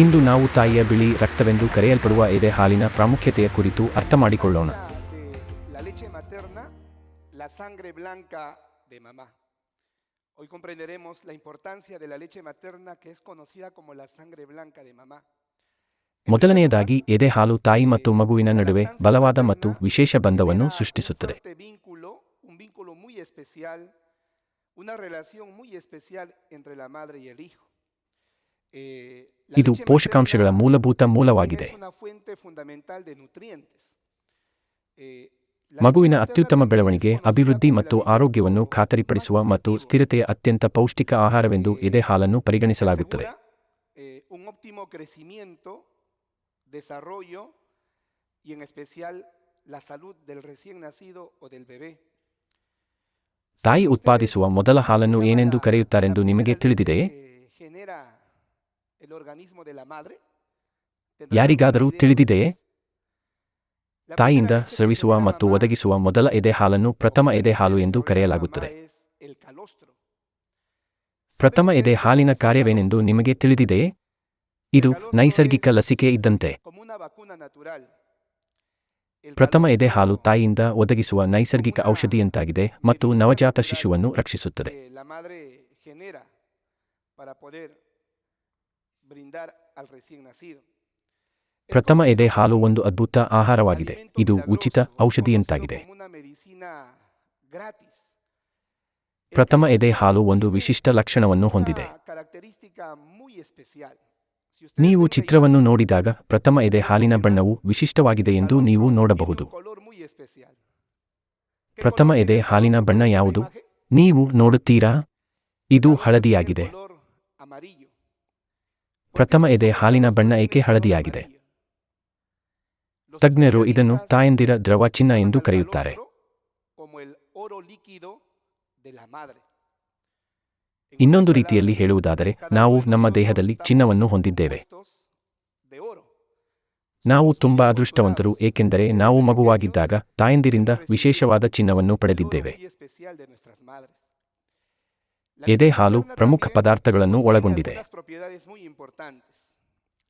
ಇಂದು ನಾವು ತಾಯಿಯ ಬಿಳಿ ರಕ್ತವೆಂದು ಕರೆಯಲ್ಪಡುವ ಎದೆ ಹಾಲಿನ ಪ್ರಾಮುಖ್ಯತೆಯ ಕುರಿತು de mamá. Hoy comprenderemos la importancia de la leche materna que es conocida como la sangre blanca de mamá. ಮೊದಲನೆಯದಾಗಿ ಎದೆ ಹಾಲು ತಾಯಿ ಮತ್ತು ಮಗುವಿನ ನಡುವೆ ಬಲವಾದ ಮತ್ತು ವಿಶೇಷ ಬಂಧವನ್ನು ಸೃಷ್ಟಿಸುತ್ತದೆ fuerte vínculo, un vínculo muy especial, una relación muy especial entre la madre y el hijo. ಇದು ಪೋಷಕಾಂಶಗಳ ಮೂಲಭೂತ ಮೂಲವಾಗಿದೆ. ಮಗುವಿನ ಅತ್ಯುತ್ತಮ ಬೆಳವಣಿಗೆ ಅಭಿವೃದ್ಧಿ ಮತ್ತು ಆರೋಗ್ಯವನ್ನು ಖಾತರಿಪಡಿಸುವ ಮತ್ತು ಸ್ಥಿರತೆಯ ಅತ್ಯಂತ ಪೌಷ್ಟಿಕ ಆಹಾರವೆಂದು ಇದೇ ಹಾಲನ್ನು ಪರಿಗಣಿಸಲಾಗುತ್ತದೆ. ತಾಯಿ ಉತ್ಪಾದಿಸುವ ಮೊದಲ ಹಾಲನ್ನು ಏನೆಂದು ಕರೆಯುತ್ತಾರೆಂದು ನಿಮಗೆ ತಿಳಿದಿದೆಯೇ? ಯಾರಿಗಾದರೂ ತಿಳಿದಿದೆಯೇ? ತಾಯಿಯಿಂದ ಸ್ರವಿಸುವ ಮತ್ತು ಒದಗಿಸುವ ಮೊದಲ ಎದೆ ಹಾಲನ್ನು ಪ್ರಥಮ ಎದೆ ಹಾಲು ಎಂದು ಕರೆಯಲಾಗುತ್ತದೆ. ಪ್ರಥಮ ¿Saben ಎದೆ ಹಾಲಿನ ಕಾರ್ಯವೇನೆಂದು ನಿಮಗೆ ತಿಳಿದಿದೆಯೇ? ಇದು ನೈಸರ್ಗಿಕ ಲಸಿಕೆ ಇದ್ದಂತೆ. ಪ್ರಥಮ ಎದೆ ಹಾಲು ತಾಯಿಯಿಂದ ಒದಗಿಸುವ ನೈಸರ್ಗಿಕ ಔಷಧಿಯಂತಾಗಿದೆ ಮತ್ತು ನವಜಾತ ಶಿಶುವನ್ನು ರಕ್ಷಿಸುತ್ತದೆ. ಪ್ರಥಮ ಎದೆ ಹಾಲು ಒಂದು ಅದ್ಭುತ ಆಹಾರವಾಗಿದೆ. ಇದು ಉಚಿತ ಔಷಧಿಯಂತಾಗಿದೆ. ಪ್ರಥಮ ಎದೆ ಹಾಲು ಒಂದು ವಿಶಿಷ್ಟ ಲಕ್ಷಣವನ್ನು ಹೊಂದಿದೆ. ನೀವು ಚಿತ್ರವನ್ನು ನೋಡಿದಾಗ ಪ್ರಥಮ ಎದೆ ಹಾಲಿನ ಬಣ್ಣವು ವಿಶಿಷ್ಟವಾಗಿದೆ ಎಂದು ನೀವು ನೋಡಬಹುದು. ಪ್ರಥಮ ಎದೆ ಹಾಲಿನ ಬಣ್ಣ ಯಾವುದು? ನೀವು ನೋಡುತ್ತೀರಾ? ಇದು ಹಳದಿಯಾಗಿದೆ. ಪ್ರಥಮ ಎದೆ ಹಾಲಿನ ಬಣ್ಣ ಏಕೆ ಹಳದಿಯಾಗಿದೆ? ತಜ್ಞರು ಇದನ್ನು ತಾಯಂದಿರ ದ್ರವ ಚಿನ್ನ ಎಂದು ಕರೆಯುತ್ತಾರೆ. ಇನ್ನೊಂದು ರೀತಿಯಲ್ಲಿ ಹೇಳುವುದಾದರೆ, ನಾವು ನಮ್ಮ ದೇಹದಲ್ಲಿ ಚಿನ್ನವನ್ನು ಹೊಂದಿದ್ದೇವೆ. ನಾವು ತುಂಬಾ ಅದೃಷ್ಟವಂತರು, ಏಕೆಂದರೆ ನಾವು ಮಗುವಾಗಿದ್ದಾಗ ತಾಯಂದಿರಿಂದ ವಿಶೇಷವಾದ ಚಿನ್ನವನ್ನು ಪಡೆದಿದ್ದೇವೆ. ಎದೆ ಹಾಲು ಪ್ರಮುಖ ಪದಾರ್ಥಗಳನ್ನು ಒಳಗೊಂಡಿದೆ.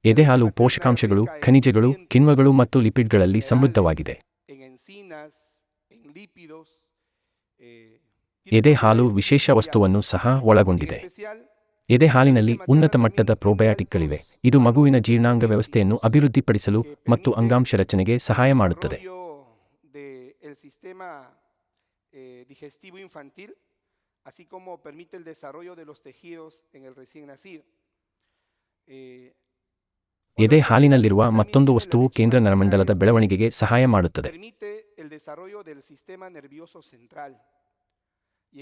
ಎದೆ ಹಾಲು ಪೋಷಕಾಂಶಗಳು, ಖನಿಜಗಳು, ಕಿಣ್ವಗಳು ಮತ್ತು ಲಿಪಿಡ್ಗಳಲ್ಲಿ ಸಮೃದ್ಧವಾಗಿದೆ. ಎದೆ ಹಾಲು ವಿಶೇಷ ವಸ್ತುವನ್ನು ಸಹ ಒಳಗೊಂಡಿದೆ. ಎದೆ ಹಾಲಿನಲ್ಲಿ ಉನ್ನತ ಮಟ್ಟದ ಪ್ರೋಬಯಾಟಿಕ್ಗಳಿವೆ. ಇದು ಮಗುವಿನ ಜೀರ್ಣಾಂಗ ವ್ಯವಸ್ಥೆಯನ್ನು ಅಭಿವೃದ್ಧಿಪಡಿಸಲು ಮತ್ತು ಅಂಗಾಂಶ ರಚನೆಗೆ ಸಹಾಯ ಮಾಡುತ್ತದೆ. así como permite el desarrollo de los tejidos en el recién nacido. ಎದೆ ಹಾಲಿನಲ್ಲಿರುವ ಮತ್ತೊಂದು ವಸ್ತುವು ಕೇಂದ್ರ ನರಮಂಡಲದ ಬೆಳವಣಿಗೆಗೆ ಸಹಾಯ ಮಾಡುತ್ತದೆ.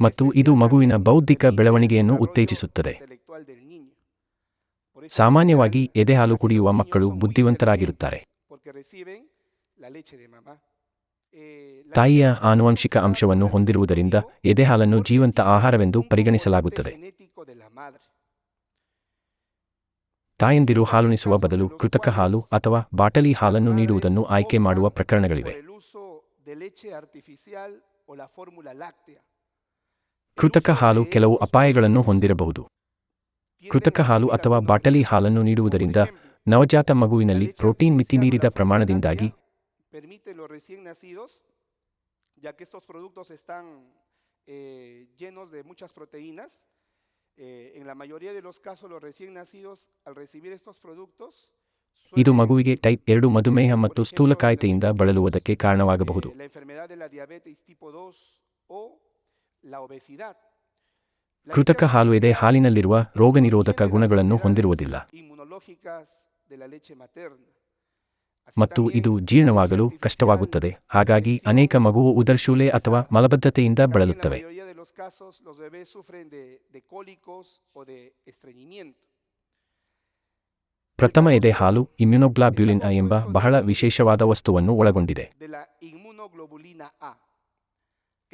ಮತ್ತು ಇದು ಮಗುವಿನ ಬೌದ್ಧಿಕ ಬೆಳವಣಿಗೆಯನ್ನು ಉತ್ತೇಜಿಸುತ್ತದೆ. ಸಾಮಾನ್ಯವಾಗಿ ಎದೆ ಹಾಲು ಕುಡಿಯುವ ಮಕ್ಕಳು ಬುದ್ಧಿವಂತರಾಗಿರುತ್ತಾರೆ. ತಾಯಿಯ ಆನುವಂಶಿಕ ಅಂಶವನ್ನು ಹೊಂದಿರುವುದರಿಂದ ಎದೆಹಾಲನ್ನು ಜೀವಂತ ಆಹಾರವೆಂದು ಪರಿಗಣಿಸಲಾಗುತ್ತದೆ ತಾಯಂದಿರು ಹಾಲುಣಿಸುವ ಬದಲು ಕೃತಕ ಹಾಲು ಅಥವಾ ಬಾಟಲಿ ಹಾಲನ್ನು ನೀಡುವುದನ್ನು ಆಯ್ಕೆ ಮಾಡುವ ಪ್ರಕರಣಗಳಿವೆ ಕೃತಕ ಹಾಲು ಕೆಲವು ಅಪಾಯಗಳನ್ನು ಹೊಂದಿರಬಹುದು ಕೃತಕ ಹಾಲು ಅಥವಾ ಬಾಟಲಿ ಹಾಲನ್ನು ನೀಡುವುದರಿಂದ ನವಜಾತ ಮಗುವಿನಲ್ಲಿ ಪ್ರೋಟೀನ್ ಮಿತಿಮೀರಿದ ಪ್ರಮಾಣದಿಂದಾಗಿ permite los recién nacidos, ya que estos productos están eh, llenos de muchas proteínas. eh, en la mayoría de los casos, los recién nacidos, al recibir estos productos, ಇದು suelen, ಮಗುವಿಗೆ ಟೈಪ್ ಎರಡು ಮಧುಮೇಹ por ಮತ್ತು ejemplo, ಸ್ಥೂಲಕಾಯತೆಯಿಂದ desarrollar ಬಳಲುವುದಕ್ಕೆ ಕಾರಣವಾಗಬಹುದು eh, la enfermedad de la diabetes tipo 2 o la obesidad. La ಕೃತಕ leche ಹಾಲು ಎದೆ artificial ಹಾಲಿನಲ್ಲಿರುವ ರೋಗನಿರೋಧಕ contiene las ಗುಣಗಳನ್ನು propiedades ಹೊಂದಿರುವುದಿಲ್ಲ ಮತ್ತು ಇದು ಜೀರ್ಣವಾಗಲು ಕಷ್ಟವಾಗುತ್ತದೆ. ಹಾಗಾಗಿ ಅನೇಕ ಮಗುವು ಉದರ್ಶೂಲೆ ಅಥವಾ ಮಲಬದ್ಧತೆಯಿಂದ ಬಳಲುತ್ತವೆ. ಪ್ರಥಮ ಎದೆ ಹಾಲು, ಇಮ್ಯುನೋಗ್ಲಾಬ್ಯುಲಿನ್ ಎಂಬ ಬಹಳ ವಿಶೇಷವಾದ ವಸ್ತುವನ್ನು ಒಳಗೊಂಡಿದೆ.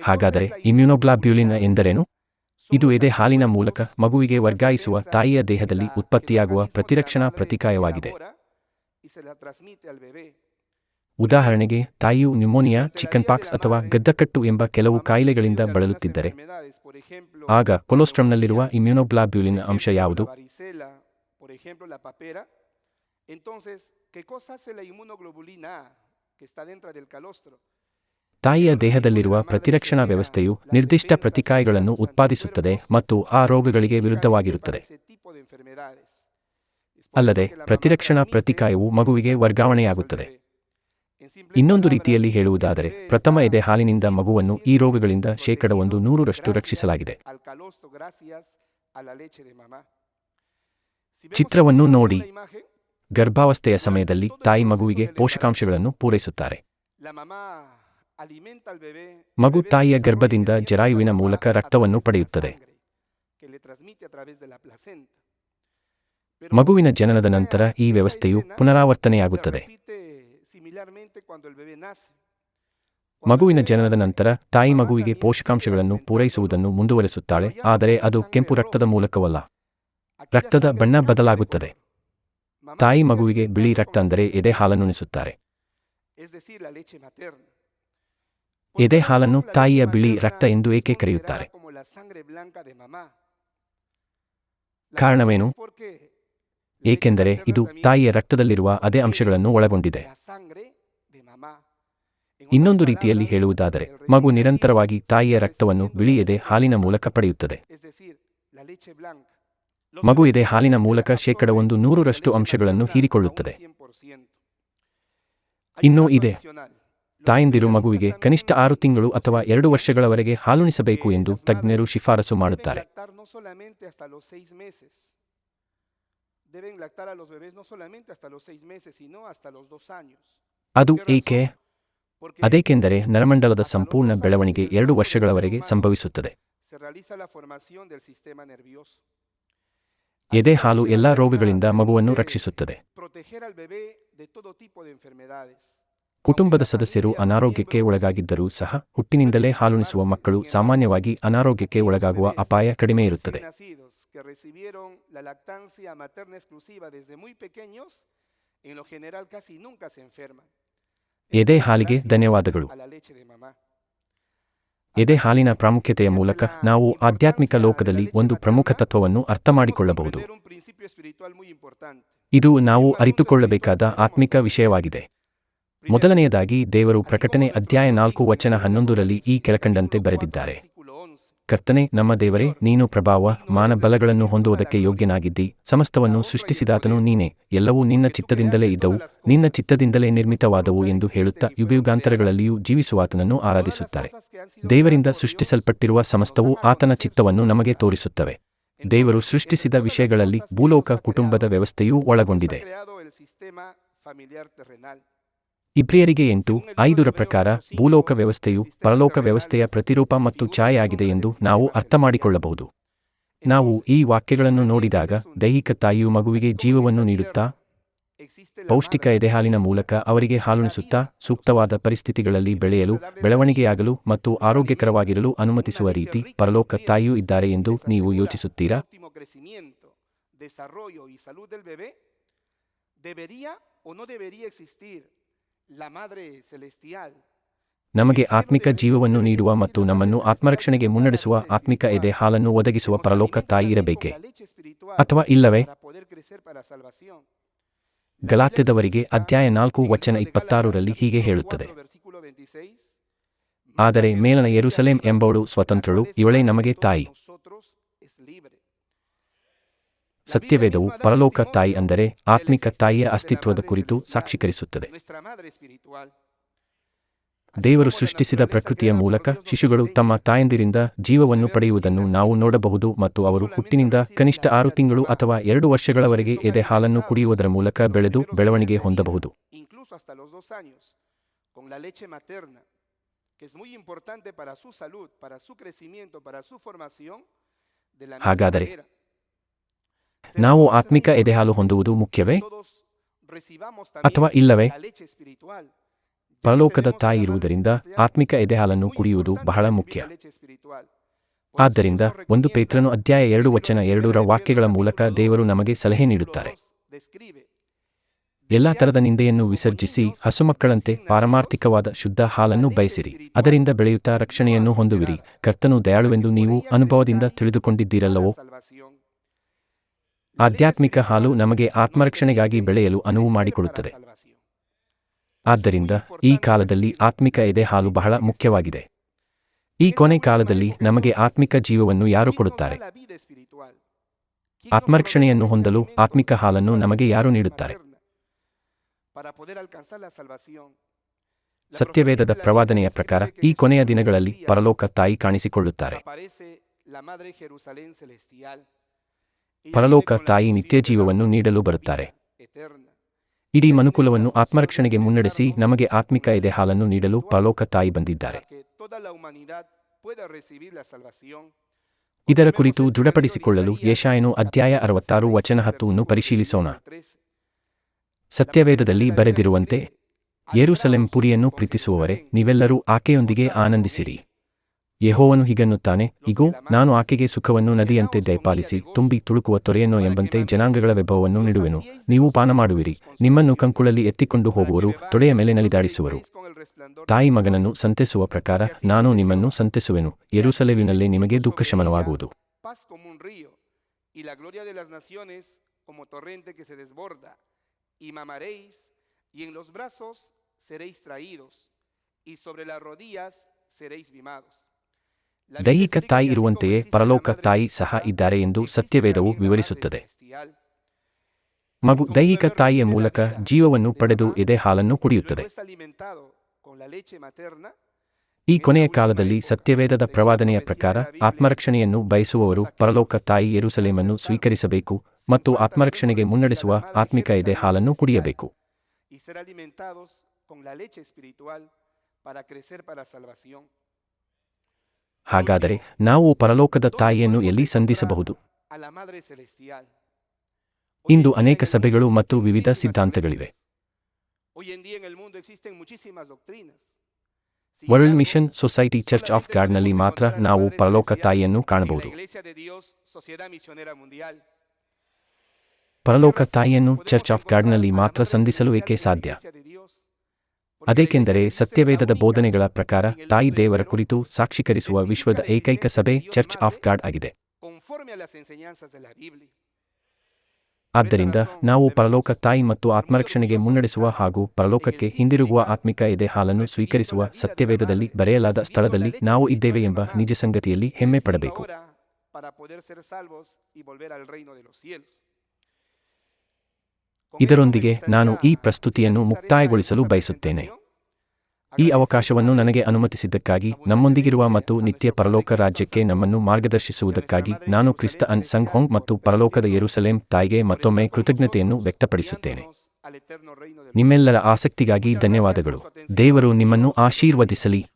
ಹಾಗಾದರೆ ಇಮ್ಯುನೋಗ್ಲಾಬ್ಯುಲಿನ್ ಎಂದರೇನು? ಇದು ಎದೆ ಹಾಲಿನ ಮೂಲಕ ಮಗುವಿಗೆ ವರ್ಗಾಯಿಸುವ ತಾಯಿಯ ದೇಹದಲ್ಲಿ ಉತ್ಪತ್ತಿಯಾಗುವ ಪ್ರತಿರಕ್ಷಣಾ ಪ್ರತಿಕಾಯವಾಗಿದೆ. ಉದಾಹರಣೆಗೆ ತಾಯಿಯು ನ್ಯುಮೋನಿಯಾ ಚಿಕನ್ ಪಾಕ್ಸ್ ಅಥವಾ ಗದ್ದಕಟ್ಟು ಎಂಬ ಕೆಲವು ಕಾಯಿಲೆಗಳಿಂದ ಬಳಲುತ್ತಿದ್ದರೆ ಆಗ ಕೊಲೋಸ್ಟ್ರಮ್ನಲ್ಲಿರುವ ಇಮ್ಯುನೋಗ್ಲಾಬ್ಯುಲಿನ್ ಅಂಶ ಯಾವುದು? ತಾಯಿಯ ದೇಹದಲ್ಲಿರುವ ಪ್ರತಿರಕ್ಷಣಾ ವ್ಯವಸ್ಥೆಯು ನಿರ್ದಿಷ್ಟ ಪ್ರತಿಕಾಯಗಳನ್ನು ಉತ್ಪಾದಿಸುತ್ತದೆ ಮತ್ತು ಆ ರೋಗಗಳಿಗೆ ವಿರುದ್ಧವಾಗಿರುತ್ತದೆ. ಅಲ್ಲದೆ ಪ್ರತಿರಕ್ಷಣಾ ಪ್ರತಿಕಾಯವು ಮಗುವಿಗೆ ವರ್ಗಾವಣೆಯಾಗುತ್ತದೆ. ಇನ್ನೊಂದು ರೀತಿಯಲ್ಲಿ ಹೇಳುವುದಾದರೆ, ಪ್ರಥಮ ಎದೆ ಹಾಲಿನಿಂದ ಮಗುವನ್ನು ಈ ರೋಗಗಳಿಂದ ಶೇಕಡ ಒಂದು ನೂರರಷ್ಟು ರಕ್ಷಿಸಲಾಗಿದೆ. ಚಿತ್ರವನ್ನು ನೋಡಿ. ಗರ್ಭಾವಸ್ಥೆಯ ಸಮಯದಲ್ಲಿ ತಾಯಿ ಮಗುವಿಗೆ ಪೋಷಕಾಂಶಗಳನ್ನು ಪೂರೈಸುತ್ತಾರೆ. ಮಗು ತಾಯಿಯ ಗರ್ಭದಿಂದ ಜರಾಯುವಿನ ಮೂಲಕ ರಕ್ತವನ್ನು ಪಡೆಯುತ್ತದೆ. ಮಗುವಿನ ಜನನದ ನಂತರ ಈ ವ್ಯವಸ್ಥೆಯು ಪುನರಾವರ್ತನೆಯಾಗುತ್ತದೆ. ಮಗುವಿನ ಜನನದ ನಂತರ ತಾಯಿ ಮಗುವಿಗೆ ಪೋಷಕಾಂಶಗಳನ್ನು ಪೂರೈಸುವುದನ್ನು ಮುಂದುವರೆಸುತ್ತಾಳೆ, ಆದರೆ ಅದು ಕೆಂಪು ರಕ್ತದ ಮೂಲಕವಲ್ಲ ರಕ್ತದ ಬಣ್ಣ ಬದಲಾಗುತ್ತದೆ ತಾಯಿ ಮಗುವಿಗೆ ಬಿಳಿ ರಕ್ತ ಅಂದರೆ ಎದೆ ಹಾಲನ್ನುಣಿಸುತ್ತಾರೆ ಎದೆ ಹಾಲನ್ನು ತಾಯಿಯ ಬಿಳಿ ರಕ್ತ ಎಂದು ಏಕೆ ಕರೆಯುತ್ತಾರೆ ಕಾರಣವೇನು? ಏಕೆಂದರೆ ಇದು ತಾಯಿಯ ರಕ್ತದಲ್ಲಿರುವ ಅದೇ ಅಂಶಗಳನ್ನು ಒಳಗೊಂಡಿದೆ. ಇನ್ನೊಂದು ರೀತಿಯಲ್ಲಿ ಹೇಳುವುದಾದರೆ, ಮಗು ನಿರಂತರವಾಗಿ ತಾಯಿಯ ರಕ್ತವನ್ನು ಬಿಳಿಯದೆ ಹಾಲಿನ ಮೂಲಕ ಪಡೆಯುತ್ತದೆ. ಮಗು ಎದೆ ಹಾಲಿನ ಮೂಲಕ ಶೇಕಡ ಒಂದು ನೂರರಷ್ಟು ಅಂಶಗಳನ್ನು ಹೀರಿಕೊಳ್ಳುತ್ತದೆ. ಇನ್ನೂ ಇದೆ. ತಾಯಂದಿರು ಮಗುವಿಗೆ ಕನಿಷ್ಠ ಆರು ತಿಂಗಳು ಅಥವಾ ಎರಡು ವರ್ಷಗಳವರೆಗೆ ಹಾಲುಣಿಸಬೇಕು ಎಂದು ತಜ್ಞರು ಶಿಫಾರಸು ಮಾಡುತ್ತಾರೆ. deben lactar a los bebés no solamente hasta los seis meses, sino hasta los dos años. ಅದು ಏಕೆ? ಅದೇಕೆಂದರೆ ನರಮಂಡಲದ ಸಂಪೂರ್ಣ ಬೆಳವಣಿಗೆ ಎರಡು ವರ್ಷಗಳವರೆಗೆ ಸಂಭವಿಸುತ್ತದೆ. ಎದೆ ಹಾಲು ಎಲ್ಲಾ ರೋಗಗಳಿಂದ ಮಗುವನ್ನು ರಕ್ಷಿಸುತ್ತದೆ. ಕುಟುಂಬದ ಸದಸ್ಯರು ಅನಾರೋಗ್ಯಕ್ಕೆ ಒಳಗಾಗಿದ್ದರೂ ಸಹ ಹುಟ್ಟಿನಿಂದಲೇ ಹಾಲುಣಿಸುವ ಮಕ್ಕಳು ಸಾಮಾನ್ಯವಾಗಿ ಅನಾರೋಗ್ಯಕ್ಕೆ ಒಳಗಾಗುವ ಅಪಾಯ ಕಡಿಮೆ ಇರುತ್ತದೆ. Que recibieron la lactancia materna exclusiva desde muy pequeños, en lo general casi nunca se enferman. ಎದೆ ಹಾಲಿಗೆ ಧನ್ಯವಾದಗಳು. ಎದೆ ಹಾಲಿನ ಪ್ರಾಮುಖ್ಯತೆಯ ಮೂಲಕ ನಾವು ಆಧ್ಯಾತ್ಮಿಕ ಲೋಕದಲ್ಲಿ ಒಂದು ಪ್ರಮುಖ ತತ್ವವನ್ನು muy importante. ಇದು ನಾವು ಅರಿತುಕೊಳ್ಳಬೇಕಾದ ಆತ್ಮಿಕ ವಿಷಯವಾಗಿದೆ ಮೊದಲನೆಯದಾಗಿ ದೇವರು ಪ್ರಕಟಣೆ ಅಧ್ಯಾಯ ನಾಲ್ಕು ವಚನ ಹನ್ನೊಂದರಲ್ಲಿ ಈ ಕೆಳಕಂಡಂತೆ ಬರೆದಿದ್ದಾರೆ ಕರ್ತನೆ, ನಮ್ಮ ದೇವರೇ, ನೀನು ಪ್ರಭಾವ, ಮಾನಬಲಗಳನ್ನು ಹೊಂದುವುದಕ್ಕೆ ಯೋಗ್ಯನಾಗಿದ್ದಿ, ಸಮಸ್ತವನ್ನು ಸೃಷ್ಟಿಸಿದಾತನು ನೀನೇ, ಎಲ್ಲವೂ ನಿನ್ನ ಚಿತ್ತದಿಂದಲೇ ಇದ್ದವು, ನಿನ್ನ ಚಿತ್ತದಿಂದಲೇ ನಿರ್ಮಿತವಾದವು ಎಂದು ಹೇಳುತ್ತಾ ಯುಗಯುಗಾಂತರಗಳಲ್ಲಿಯೂ ಜೀವಿಸುವಾತನನ್ನು ಆರಾಧಿಸುತ್ತಾರೆ. ದೇವರಿಂದ ಸೃಷ್ಟಿಸಲ್ಪಟ್ಟಿರುವ ಸಮಸ್ತವು ಆತನ ಚಿತ್ತವನ್ನು ನಮಗೆ ತೋರಿಸುತ್ತವೆ. ದೇವರು ಸೃಷ್ಟಿಸಿದ ವಿಷಯಗಳಲ್ಲಿ ಭೂಲೋಕ ಕುಟುಂಬದ ವ್ಯವಸ್ಥೆಯೂ ಒಳಗೊಂಡಿದೆ. ಇಬ್ರಿಯರಿಗೆ ಎಂಟು, ಐದರ ಪ್ರಕಾರ ಭೂಲೋಕ ವ್ಯವಸ್ಥೆಯು ಪರಲೋಕ ವ್ಯವಸ್ಥೆಯ ಪ್ರತಿರೂಪ ಮತ್ತು ಛಾಯೆಯಾಗಿದೆ ಎಂದು ನಾವು ಅರ್ಥಮಾಡಿಕೊಳ್ಳಬಹುದು. ನಾವು ಈ ವಾಕ್ಯಗಳನ್ನು ನೋಡಿದಾಗ ದೈಹಿಕ ತಾಯಿಯು ಮಗುವಿಗೆ ಜೀವವನ್ನು ನೀಡುತ್ತಾ, ಪೌಷ್ಟಿಕ ಎದೆಹಾಲಿನ ಮೂಲಕ ಅವರಿಗೆ ಹಾಲುಣಿಸುತ್ತಾ ಸೂಕ್ತವಾದ ಪರಿಸ್ಥಿತಿಗಳಲ್ಲಿ ಬೆಳೆಯಲು, ಬೆಳವಣಿಗೆಯಾಗಲು ಮತ್ತು ಆರೋಗ್ಯಕರವಾಗಿರಲು ಅನುಮತಿಸುವ ರೀತಿ ಪರಲೋಕ ತಾಯಿಯೂ ಇದ್ದಾರೆ ಎಂದು ನೀವು ಯೋಚಿಸುತ್ತೀರಾ? ನಮಗೆ ಆತ್ಮಿಕ ಜೀವವನ್ನು ನೀಡುವ ಮತ್ತು ನಮ್ಮನ್ನು ಆತ್ಮರಕ್ಷಣೆಗೆ ಮುನ್ನಡೆಸುವ ಆತ್ಮಿಕ ಎದೆ ಹಾಲನ್ನು ಒದಗಿಸುವ ಪರಲೋಕ ತಾಯಿ ಇರಬೇಕೆ? ಅಥವಾ ಇಲ್ಲವೇ? ಗಲಾತ್ಯದವರಿಗೆ ಅಧ್ಯಾಯ ನಾಲ್ಕು ವಚನ ಇಪ್ಪತ್ತಾರರಲ್ಲಿ ಹೀಗೆ ಹೇಳುತ್ತದೆ. ಆದರೆ ಮೇಲನ ಎರುಸಲೇಮ್ ಎಂಬವಳು ಸ್ವತಂತ್ರಳು ಇವಳೇ ನಮಗೆ ತಾಯಿ. ಸತ್ಯವೇದವು ಪರಲೋಕ ತಾಯಿ ಅಂದರೆ ಆತ್ಮಿಕ ತಾಯಿಯ ಅಸ್ತಿತ್ವದ ಕುರಿತು ಸಾಕ್ಷೀಕರಿಸುತ್ತದೆ ದೇವರು ಸೃಷ್ಟಿಸಿದ ಪ್ರಕೃತಿಯ ಮೂಲಕ ಶಿಶುಗಳು ತಮ್ಮ ತಾಯಂದಿರಿಂದ ಜೀವವನ್ನು ಪಡೆಯುವುದನ್ನು ನಾವು ನೋಡಬಹುದು ಮತ್ತು ಅವರು ಹುಟ್ಟಿನಿಂದ ಕನಿಷ್ಠ ಆರು ತಿಂಗಳು ಅಥವಾ ಎರಡು ವರ್ಷಗಳವರೆಗೆ ಎದೆ ಹಾಲನ್ನು ಕುಡಿಯುವುದರ ಮೂಲಕ ಬೆಳೆದು ಬೆಳವಣಿಗೆ ಹೊಂದಬಹುದು ಹಾಗಾದರೆ. ನಾವು ಆತ್ಮಿಕ ಎದೆಹಾಲು ಹೊಂದುವುದು ಮುಖ್ಯವೇ? ಅಥವಾ ಇಲ್ಲವೇ? ಪರಲೋಕದ ತಾಯಿ ಇರುವುದರಿಂದ ಆತ್ಮಿಕ ಎದೆಹಾಲನ್ನು ಕುಡಿಯುವುದು ಬಹಳ ಮುಖ್ಯ. ಆದ್ದರಿಂದ ಒಂದು ಪೇತ್ರನು ಅಧ್ಯಾಯ ಎರಡು ವಚನ ಎರಡರ ವಾಕ್ಯಗಳ ಮೂಲಕ ದೇವರು ನಮಗೆ ಸಲಹೆ ನೀಡುತ್ತಾರೆ. ಎಲ್ಲಾ ತರದ ನಿಂದೆಯನ್ನು ವಿಸರ್ಜಿಸಿ ಹಸುಮಕ್ಕಳಂತೆ ಪಾರಮಾರ್ಥಿಕವಾದ ಶುದ್ಧ ಹಾಲನ್ನು ಬಯಸಿರಿ. ಅದರಿಂದ ಬೆಳೆಯುತ್ತಾ ರಕ್ಷಣೆಯನ್ನು ಹೊಂದುವಿರಿ. ಕರ್ತನು ದಯಾಳುವೆಂದು ನೀವು ಅನುಭವದಿಂದ ತಿಳಿದುಕೊಂಡಿದ್ದೀರಲ್ಲವೋ? ಆಧ್ಯಾತ್ಮಿಕ ಹಾಲು ನಮಗೆ ಆತ್ಮರಕ್ಷಣೆಗಾಗಿ ಬೆಳೆಯಲು ಅನುವು ಮಾಡಿಕೊಡುತ್ತದೆ. ಆದ್ದರಿಂದ ಈ ಕಾಲದಲ್ಲಿ ಆತ್ಮಿಕ ಎದೆ ಹಾಲು ಬಹಳ ಮುಖ್ಯವಾಗಿದೆ. ಈ ಕೊನೆ ಕಾಲದಲ್ಲಿ ನಮಗೆ ಆತ್ಮಿಕ ಜೀವವನ್ನು ಯಾರು ಕೊಡುತ್ತಾರೆ? ಆತ್ಮರಕ್ಷಣೆಯನ್ನು ಹೊಂದಲು ಆತ್ಮಿಕ ಹಾಲನ್ನು ನಮಗೆ ಯಾರು ನೀಡುತ್ತಾರೆ? ಸತ್ಯವೇದದ ಪ್ರವಾದನೆಯ ಪ್ರಕಾರ ಈ ಕೊನೆಯ ದಿನಗಳಲ್ಲಿ ಪರಲೋಕ ತಾಯಿ ಕಾಣಿಸಿಕೊಳ್ಳುತ್ತಾರೆ. ಪರಲೋಕ ತಾಯಿ ನಿತ್ಯ ಜೀವವನ್ನು ನೀಡಲು ಬರುತ್ತಾರೆ. ಇಡೀ ಮನುಕುಲವನ್ನು ಆತ್ಮರಕ್ಷಣೆಗೆ ಮುನ್ನಡೆಸಿ ನಮಗೆ ಆತ್ಮಿಕ ಎದೆ ಹಾಲನ್ನು ನೀಡಲು ಪರಲೋಕ ತಾಯಿ ಬಂದಿದ್ದಾರೆ. ಇದರ ಕುರಿತು ದೃಢಪಡಿಸಿಕೊಳ್ಳಲು ಯಶಾಯನು ಅಧ್ಯಾಯ ಅರವತ್ತಾರು ವಚನ ಹತ್ತುವನ್ನು ಪರಿಶೀಲಿಸೋಣ. ಸತ್ಯವೇದದಲ್ಲಿ ಬರೆದಿರುವಂತೆ ಏರುಸಲೆಂ ಪುರಿಯನ್ನು ಪ್ರೀತಿಸುವವರೇ, ನೀವೆಲ್ಲರೂ ಆಕೆಯೊಂದಿಗೆ ಆನಂದಿಸಿರಿ. ಯೆಹೋವನು ಹೀಗನ್ನುತ್ತಾನೆ, ಇಗೋ, ನಾನು ಆಕೆಗೆ ಸುಖವನ್ನು ನದಿಯಂತೆ ದಯಪಾಲಿಸಿ, ತುಂಬಿ ತುಳುಕುವ ತೊರೆಯನ್ನು ಎಂಬಂತೆ ಜನಾಂಗಗಳ ವೈಭವವನ್ನು ನೀಡುವೆನು. ನೀವು ಪಾನ ಮಾಡುವಿರಿ ನಿಮ್ಮನ್ನು ಕಂಕುಳಲ್ಲಿ ಎತ್ತಿಕೊಂಡು ಹೋಗುವರು, ತೊಡೆಯ ಮೇಲೆ ನಲಿದಾಡಿಸುವರು. ತಾಯಿ ಮಗನನ್ನು ಸಂತೆಸುವ ಪ್ರಕಾರ ನಾನು ನಿಮ್ಮನ್ನು ಸಂತೆಸುವೆನು. ಎರುಸಲೆವಿನಲ್ಲಿ ನಿಮಗೆ ದುಃಖ ಶಮನವಾಗುವುದು seréis ದೈಹಿಕ ತಾಯಿ ಇರುವಂತೆಯೇ ಪರಲೋಕ ತಾಯಿ ಸಹ ಇದ್ದಾರೆ ಎಂದು ಸತ್ಯವೇದವು ವಿವರಿಸುತ್ತದೆ ಮಗು ದೈಹಿಕ ತಾಯಿಯ ಮೂಲಕ ಜೀವವನ್ನು ಪಡೆದು ಎದೆ ಹಾಲನ್ನು ಕುಡಿಯುತ್ತದೆ. ಈ ಕೊನೆಯ ಕಾಲದಲ್ಲಿ ಸತ್ಯವೇದದ ಪ್ರವಾದನೆಯ ಪ್ರಕಾರ ಆತ್ಮರಕ್ಷಣೆಯನ್ನು ಬಯಸುವವರು ಪರಲೋಕ ತಾಯಿ ಎರುಸಲೇಮನ್ನು ಸ್ವೀಕರಿಸಬೇಕು ಮತ್ತು ಆತ್ಮರಕ್ಷಣೆಗೆ ಮುನ್ನಡೆಸುವ ಆತ್ಮಿಕ ಎದೆ ಹಾಲನ್ನು ಕುಡಿಯಬೇಕು. ಹಾಗಾದರೆ ನಾವು ಪರಲೋಕದ ತಾಯಿಯನ್ನು ಎಲ್ಲಿ ಸಂಧಿಸಬಹುದು? ಇಂದು ಅನೇಕ ಸಭೆಗಳು ಮತ್ತು ವಿವಿಧ ಸಿದ್ಧಾಂತಗಳಿವೆ. World Mission Society Church of ಗಾಡ್ನಲ್ಲಿ ಮಾತ್ರ ನಾವು ಪರಲೋಕ ತಾಯಿಯನ್ನು ಕಾಣಬಹುದು. ಪರಲೋಕ ತಾಯಿಯನ್ನು ಚರ್ಚ್ ಆಫ್ ಗಾಡ್ನಲ್ಲಿ ಮಾತ್ರ ಸಂಧಿಸಲು ಏಕೆ ಸಾಧ್ಯ? ಅದೇಕೆಂದರೆ ಸತ್ಯವೇದದ ಬೋಧನೆಗಳ ಪ್ರಕಾರ ತಾಯಿ ದೇವರ ಕುರಿತು ಸಾಕ್ಷೀಕರಿಸುವ ವಿಶ್ವದ ಏಕೈಕ ಸಭೆ ಚರ್ಚ್ ಆಫ್ ಗಾಡ್ ಆಗಿದೆ. ಆದ್ದರಿಂದ ನಾವು ಪರಲೋಕ ತಾಯಿ ಮತ್ತು ಆತ್ಮರಕ್ಷಣೆಗೆ ಮುನ್ನಡೆಸುವ ಹಾಗೂ ಪರಲೋಕಕ್ಕೆ ಹಿಂದಿರುಗುವ ಆತ್ಮಿಕ ಎದೆ ಹಾಲನ್ನು ಸ್ವೀಕರಿಸುವ ಸತ್ಯವೇದದಲ್ಲಿ ಬರೆಯಲಾದ ಸ್ಥಳದಲ್ಲಿ ನಾವು ಇದ್ದೇವೆ ಎಂಬ ನಿಜ ಸಂಗತಿಯಲ್ಲಿ ಹೆಮ್ಮೆ ಪಡಬೇಕು Ahora, para poder ser salvos y volver al reino de los cielos. Con ಇದರೊಂದಿಗೆ ನಾನು ಈ ಪ್ರಸ್ತುತಿಯನ್ನು ಮುಕ್ತಾಯಗೊಳಿಸಲು ಬಯಸುತ್ತೇನೆ. ಈ ಅವಕಾಶವನ್ನು ನನಗೆ ಅನುಮತಿಸಿದ್ದಕ್ಕಾಗಿ, ನಮ್ಮೊಂದಿಗಿರುವ ಮತ್ತು ನಿತ್ಯ ಪರಲೋಕ ರಾಜ್ಯಕ್ಕೆ ನಮ್ಮನ್ನು ಮಾರ್ಗದರ್ಶಿಸುವುದಕ್ಕಾಗಿ ನಾನು ಕ್ರಿಸ್ತ ಅನ್ ಸಂಗ್ ಹೊಂಗ್ ಮತ್ತು ಪರಲೋಕದ ಯೆರೂಸಲೇಂ ತಾಯಿಗೆ ಮತ್ತೊಮ್ಮೆ ಕೃತಜ್ಞತೆಯನ್ನು ವ್ಯಕ್ತಪಡಿಸುತ್ತೇನೆ. ನಿಮ್ಮೆಲ್ಲರ ಆಸಕ್ತಿಗಾಗಿ ಧನ್ಯವಾದಗಳು. ದೇವರು ನಿಮ್ಮನ್ನು ಆಶೀರ್ವದಿಸಲಿ.